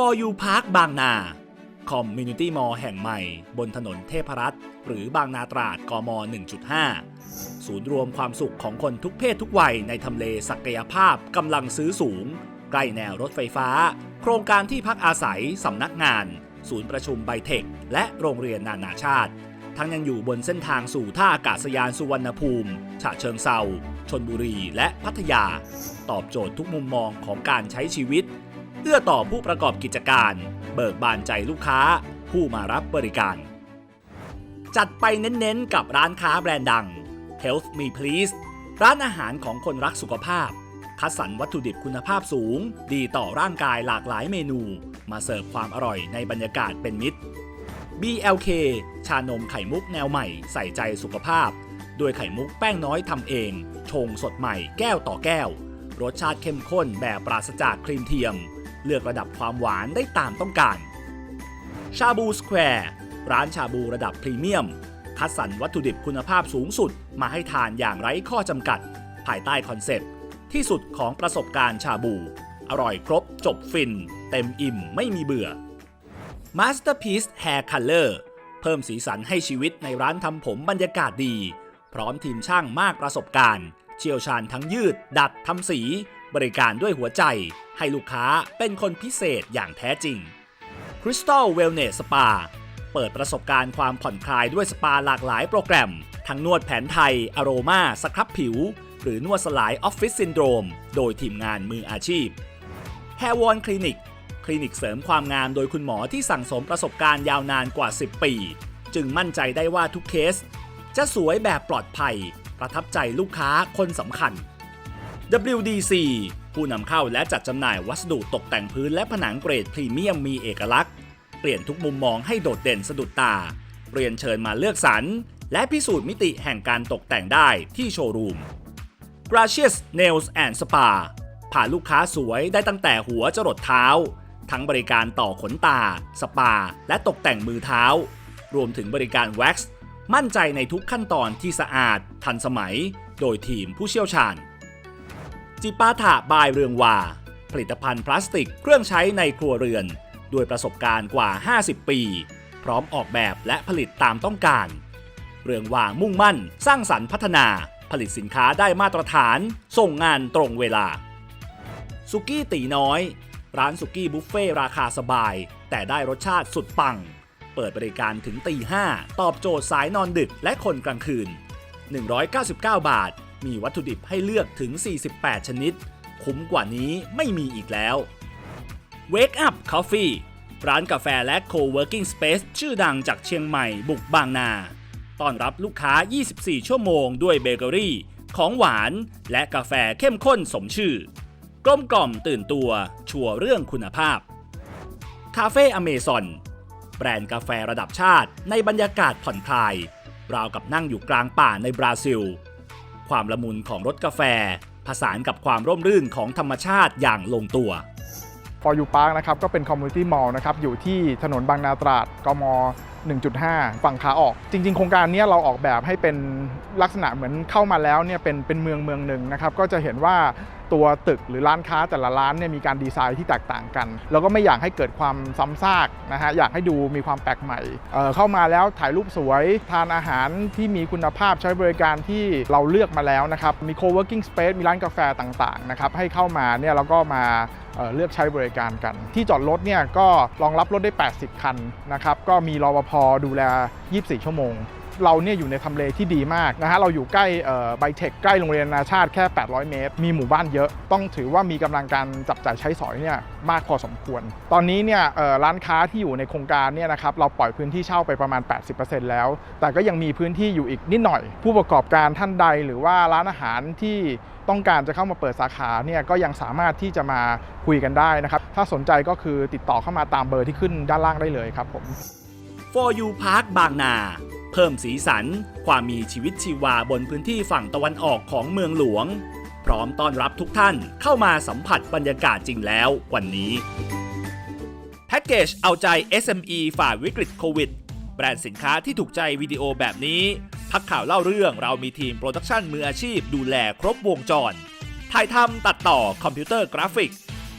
For You Park บางนา Community Mall แห่งใหม่ บนถนนเทพรัตน์หรือบางนาตราดกม 1.5 ศูนย์รวมความสุขของคนทุกเพศทุกวัยในทำเลศักยภาพกำลังซื้อสูง ใกล้แนวรถไฟฟ้า โครงการที่พักอาศัยสำนักงาน ศูนย์ประชุมไบเทค และโรงเรียนนานาชาติ ทั้งยังอยู่บนเส้นทางสู่ท่าอากาศยานสุวรรณภูมิ ฉะเชิงเซาชนบุรีและพัทยา ตอบโจทย์ทุกมุมมองของการใช้ชีวิต อื้อต่อผู้ประกอบกิจการ เบิกบานใจลูกค้า ผู้มารับบริการ จัดไปเน้นๆ กับร้านค้าแบรนด์ดัง Health Me Please ร้านอาหารของคนรักสุขภาพ คัดสรรวัตถุดิบคุณภาพสูง ดีต่อร่างกายหลากหลายเมนู มาเสิร์ฟความอร่อยในบรรยากาศเป็นมิตร BLK ชานมไข่มุกแนวใหม่ใส่ใจสุขภาพ ด้วยไข่มุกแป้งน้อยทำเอง ชงสดใหม่แก้วต่อแก้ว รสชาติเข้มข้นแบบปราศจากครีมเทียม เลือกระดับความหวานได้ตามต้องการ ชาบูสแควร์ร้านชาบูระดับพรีเมียม คัดสรรวัตถุดิบคุณภาพสูงสุดมาให้ทานอย่างไร้ข้อจำกัด ภายใต้คอนเซปต์ ที่สุดของประสบการณ์ชาบู อร่อยครบจบฟิน เต็มอิ่มไม่มีเบื่อ Masterpiece Hair Color เพิ่มสีสันให้ชีวิตในร้านทำผมบรรยากาศดี พร้อมทีมช่างมากประสบการณ์ เชี่ยวชาญทั้งยืด ดัดทำสี บริการด้วยหัวใจ ให้ลูกค้าเป็นคนพิเศษอย่างแท้จริง Crystal Wellness Spa เปิดประสบการณ์ความผ่อนคลายด้วยสปาหลากหลายโปรแกรม ทั้งนวดแผนไทย อโรมาสครับผิว หรือนวดสลายออฟฟิศซินโดรม โดยทีมงานมืออาชีพ Hair w o n Clinic คลินิกเสริมความงามโดยคุณหมอที่สั่งสมประสบการณ์ยาวนานกว่า 10 ปี จึงมั่นใจได้ว่าทุกเคส จะสวยแบบปลอดภัย ประทับใจลูกค้าคนสำคัญ WDC ผู้นำเข้าและจัดจำหน่ายวัสดุตกแต่งพื้นและผนังเกรดพรีเมียมมีเอกลักษณ์ เปลี่ยนทุกมุมมองให้โดดเด่นสะดุดตา เรียนเชิญมาเลือกสรรและพิสูจน์มิติแห่งการตกแต่งได้ที่โชว์รูม Gracious Nails and Spa พาลูกค้าสวยได้ตั้งแต่หัวจรดเท้า ทั้งบริการต่อขนตา สปา และตกแต่งมือเท้า รวมถึงบริการแว็กซ์มั่นใจในทุกขั้นตอนที่สะอาด ทันสมัย โดยทีมผู้เชี่ยวชาญ จิปาถะบายเรืองวา ผลิตภัณฑ์พลาสติกเครื่องใช้ในครัวเรือน ด้วยประสบการณ์กว่า 50 ปี พร้อมออกแบบและผลิตตามต้องการ เรืองวามุ่งมั่น สร้างสรรค์พัฒนา ผลิตสินค้าได้มาตรฐาน ส่งงานตรงเวลาสุกี้ตีน้อย ร้านสุกี้บุฟเฟ่ราคาสบาย แต่ได้รสชาติสุดปัง เปิดบริการถึงตีห้าตอบโจทย์สายนอนดึกและคนกลางคืน 199 บาท มีวัตถุดิบให้เลือกถึง 48 ชนิด คุ้มกว่านี้ไม่มีอีกแล้ว Wake Up Coffee ร้านกาแฟและ Co-working Space ชื่อดังจากเชียงใหม่บุกบางนาต้อนรับลูกค้า 24 ชั่วโมงด้วยเบเกอรี่ ของหวาน และกาแฟเข้มข้นสมชื่อกลมกล่อมตื่นตัวชัวร์เรื่องคุณภาพ คาเฟ่อเมซอนแบรนด์กาแฟระดับชาติในบรรยากาศผ่อนคลาย ราวกับนั่งอยู่กลางป่าในบราซิล ความละมุนของรสกาแฟ ผสานกับความร่มรื่นของธรรมชาติอย่างลงตัวฟอร์ยูปาร์กนะครับก็เป็นคอมมูนิตี้มอลล์นะครับอยู่ที่ถนนบางนาตราดกม 1.5 ฝั่งขาออก จริง ๆ โครงการนี้เราออกแบบให้เป็นลักษณะเหมือนเข้ามาแล้วเนี่ยเป็นเป็นเมืองเมืองหนึ่งนะครับก็จะเห็นว่า ตัวตึกหรือร้านค้าแต่ละร้านเนี่ยมีการดีไซน์ที่แตกต่างกัน แล้วก็ไม่อยากให้เกิดความซ้ำซากนะฮะอยากให้ดูมีความแปลกใหม่เเข้ามาแล้วถ่ายรูปสวย ทานอาหารที่มีคุณภาพใช้บริการที่เราเลือกมาแล้วนะครับมี co-working space มีร้านกาแฟต่างๆนะครับให้เข้ามาเนี่ยแล้วก็มาเเลือกใช้บริการกัน ที่จอดรถเนี่ยก็รองรับรถได้ 80 คันนะครับก็มีรปภดูแล 24 ชั่วโมง เราเนี่ยอยู่ในทำเลที่ดีมากนะฮะเราอยู่ใกล้ไบเทคใกล้โรงเรียนนานาชาติแค่ 800 เมตร มีหมู่บ้านเยอะ ต้องถือว่ามีกำลังการจับจ่ายใช้สอยเนี่ยมากพอสมควร ตอนนี้เนี่ยเอ่อร้านค้าที่อยู่ในโครงการเนี่ยนะครับเราปล่อยพื้นที่เช่าไปประมาณ 80%แล้ว แต่ก็ยังมีพื้นที่อยู่อีกนิดหน่อย ผู้ประกอบการท่านใดหรือว่าร้านอาหารที่ต้องการจะเข้ามาเปิดสาขาเนี่ยก็ยังสามารถที่จะมาคุยกันได้นะครับ ถ้าสนใจก็คือติดต่อเข้ามาตามเบอร์ที่ขึ้นด้านล่างได้เลยครับผม For You Park บางนา เพิ่มสีสัน ความมีชีวิตชีวาบนพื้นที่ฝั่งตะวันออกของเมืองหลวง พร้อมต้อนรับทุกท่านเข้ามาสัมผัสบรรยากาศจริงแล้ววันนี้ แพ็กเกจเอาใจ SME ฝ่าวิกฤตโควิด แบรนด์สินค้าที่ถูกใจวิดีโอแบบนี้ พักข่าวเล่าเรื่องเรามีทีมโปรดักชันมืออาชีพดูแลครบวงจร ถ่ายทำตัดต่อคอมพิวเตอร์กราฟิก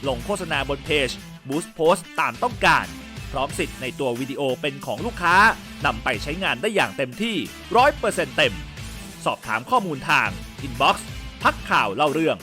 ลงโฆษณาบนเพจ Boost Post ตามต้องการ พร้อมสิทธิ์ในตัววิดีโอเป็นของลูกค้า นำไปใช้งานได้อย่างเต็มที่ร้อยเซ็นเต็ม สอบถามข้อมูลทางอินบ็อกซ์พักข่าวเล่าเรื่อง